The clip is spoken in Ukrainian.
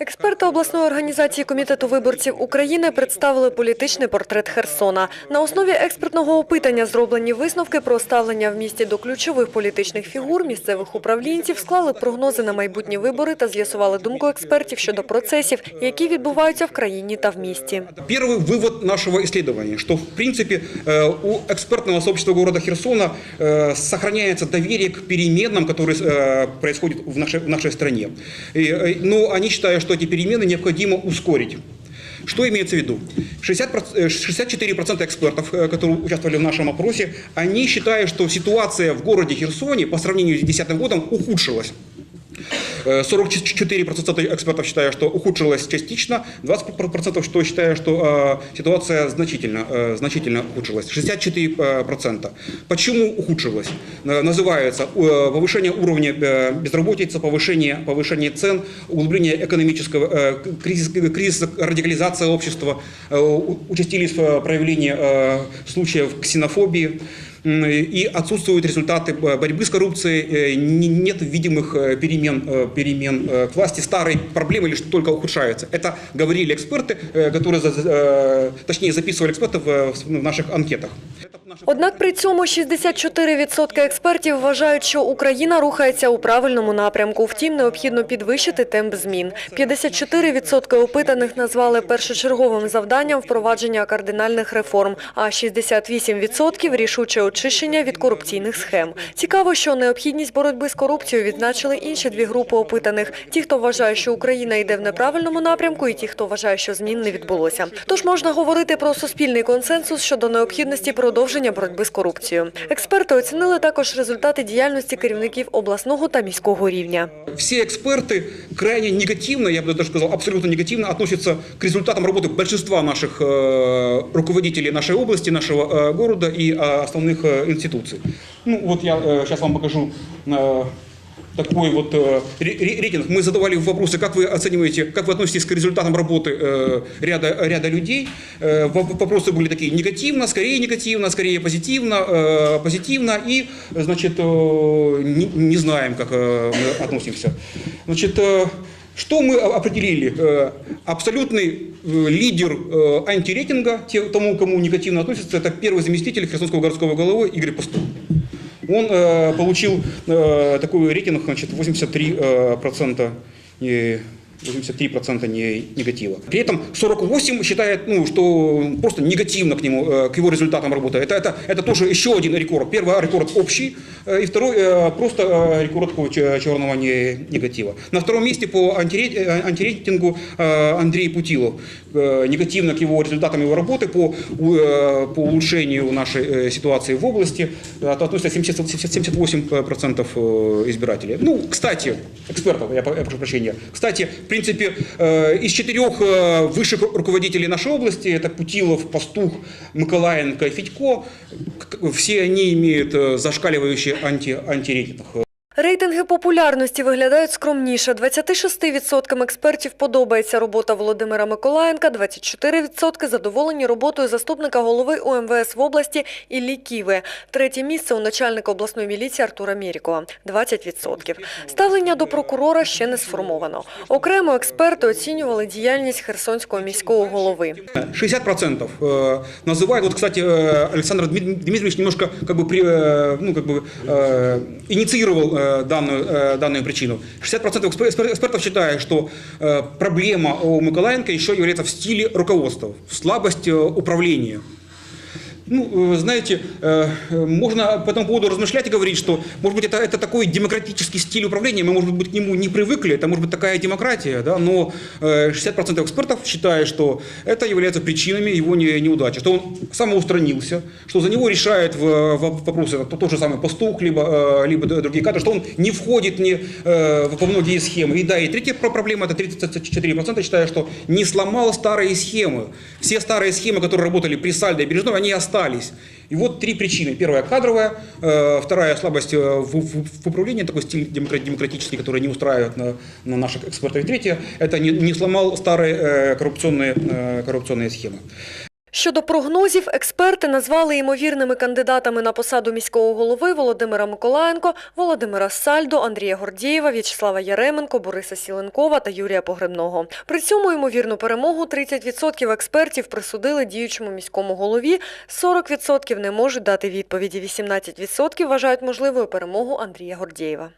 Експерти обласної організації комітету виборців України представили політичний портрет Херсона. На основі експертного опитання зроблені висновки про ставлення в місті до ключових політичних фігур, місцевих управлінців, склали прогнози на майбутні вибори та з'ясували думку експертів щодо процесів, які відбуваються в країні та в місті. Первый вывод нашего исследования, что в принципе э, у экспертного сообщества города Херсона э, сохраняется доверие к переменам, которые э, происходят в нашей, в нашей стране. И, э, Но они считают, что эти перемены необходимо ускорить. Что имеется в виду? 60, э, 64% экспертов, э, которые участвовали в нашем опросе, они считают, что ситуация в городе Херсоне по сравнению с 2010 годом ухудшилась. Э, 44% экспертов считают, что ухудшилась частично, 20% что считают, что э, ситуация значительно, э, значительно ухудшилась. 64%. Почему ухудшилась? Э, Называется э, повышение уровня э, безработицы, повышение, повышение цен, углубление экономического э, кризиса, кризиса, радикализация общества, э, участились э, проявления э, случаев ксенофобии. И отсутствуют результаты борьбы с коррупцией, э, не- нет видимых э, перемен, э, перемен э, к власти. Старые проблемы лишь только ухудшаются. Это говорили эксперты, э, которые, за- э, точнее, записывали эксперты в в наших анкетах. Это наши- Однак при цьому 64% експертів вважають, що Україна рухається у правильному напрямку. Втім, необхідно підвищити темп змін. 54% опитаних назвали першочерговим завданням впровадження кардинальних реформ, а 68% – рішуче очищення від корупційних схем. Цікаво, що необхідність боротьби з корупцією відзначили інші дві групи опитаних: ті, хто вважає, що Україна йде в неправильному напрямку, і ті, хто вважає, що змін не відбулося. Тож можна говорити про суспільний консенсус щодо необхідності продовження боротьби з корупцією. Експерти оцінили також результати діяльності керівників обласного та міського рівня. Все эксперты крайне негативно, я бы даже сказал, абсолютно негативно относятся к результатам работы большинства наших э, руководителей нашей области, нашего э, города и э, основных э, институций. Ну вот я сейчас вам покажу э, Такой вот э, ре- ре- рейтинг. Мы задавали вопросы, как вы оцениваете, как вы относитесь к результатам работы э, ряда, ряда людей. Э, воп- вопросы были такие негативно, скорее негативно, скорее позитивно, э, позитивно и, значит, э, не, не знаем, как э, мы относимся. Значит, э, что мы определили? Э, Абсолютный э, лидер э, антирейтинга, тому, кому негативно относится, это первый заместитель Херсонского городского головы Игорь Пастух. Он э, получил э, такой рейтинг, значит, 83%, э, процента, э, 83% не, негатива. При этом 48 считает, ну, что просто негативно к нему, э, к его результатам работы. Это, это, это тоже еще один рекорд. Первый рекорд общий, э, и второй э, просто рекорд черного не- негатива. На втором месте по антире- антирейтингу Андрей Путилов. Негативно к его результатам его работы по, по улучшению нашей ситуации в области относится 70 78% э, избирателей. Ну, кстати, экспертов, я прошу прощения. Кстати, принципе, э, из четырех э, высших ру- руководителей нашей области, это Путилов, Пастух, Миколаенко и Федько, к- все они имеют э, зашкаливающий анти, антирейтинг. Рейтинги популярності виглядають скромніше. 26% експертів подобається робота Володимира Миколаєнка, 24% задоволені роботою заступника голови УМВС в області Іллі Ківи. Третє місце у начальника обласної міліції Артура Мєрікова – 20%. Ставлення до прокурора ще не сформовано. Окремо експерти оцінювали діяльність Херсонського міського голови. 60% э, называют, вот, кстати, э, Александр Дмит- Дмитриевич немножко как бы, при, э, ну, как бы э, инициировал э, данную, э, данную причину. 60% экспер- экспер- экспертов считают, что э, проблема у Миколаенко еще является в стиле руководства, в слабость э, управления. Ну, э, знаете, э, э, можно по этому поводу размышлять и говорить, что, может быть, это, это такой демократический стиль управления, мы, может быть, к нему не привыкли, это, может быть, такая демократия, да, но э, 60% экспертов считают, что это является причинами его не- неудачи, что он самоустранился, что за него решает в, в вопросы это тот же самый пастух, либо, э, либо другие кадры, что он не входит э, во многие схемы. И да, и третья про- проблема, это 34% считают, что не сломал старые схемы. Все старые схемы, которые работали при Сальдо и Бережном, они остались. И вот три причины. Первая кадровая, э, вторая слабость э, в, в- в управлении, такой стиль демокра- демократический, который не устраивает на, на наших экспертов. И третье, это не, не сломал старые э, коррупционные, э, коррупционные схемы. Щодо прогнозів, експерти назвали ймовірними кандидатами на посаду міського голови Володимира Миколаєнко, Володимира Сальдо, Андрія Гордієва, В'ячеслава Яременко, Бориса Сіленкова та Юрія Погребного. При цьому ймовірну перемогу 30% експертів присудили діючому міському голові, 40% не можуть дати відповіді, 18% вважають можливою перемогу Андрія Гордієва.